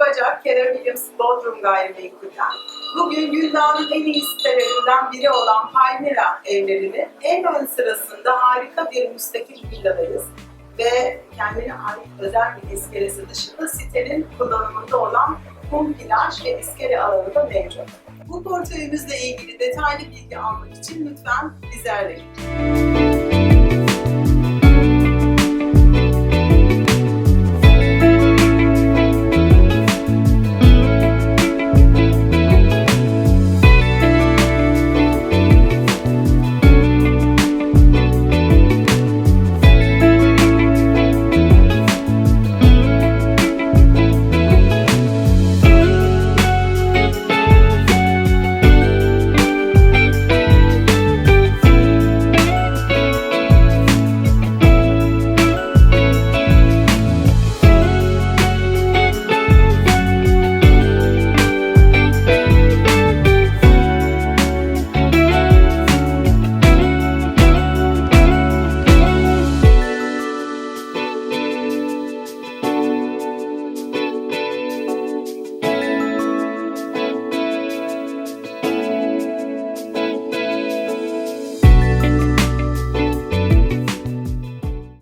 Bacak, Keller Williams Bodrum Gayrimenkul'den. Bugün Güldan'ın en iyi sitelerinden biri olan Palmira evlerinin en ön sırasında harika bir müstakil villadayız. Ve kendine ait özel bir iskelesi dışında sitenin kullanımında olan kum plaj ve iskele alanı da mevcut. Bu portföyümüzle ilgili detaylı bilgi almak için lütfen bizi arayın.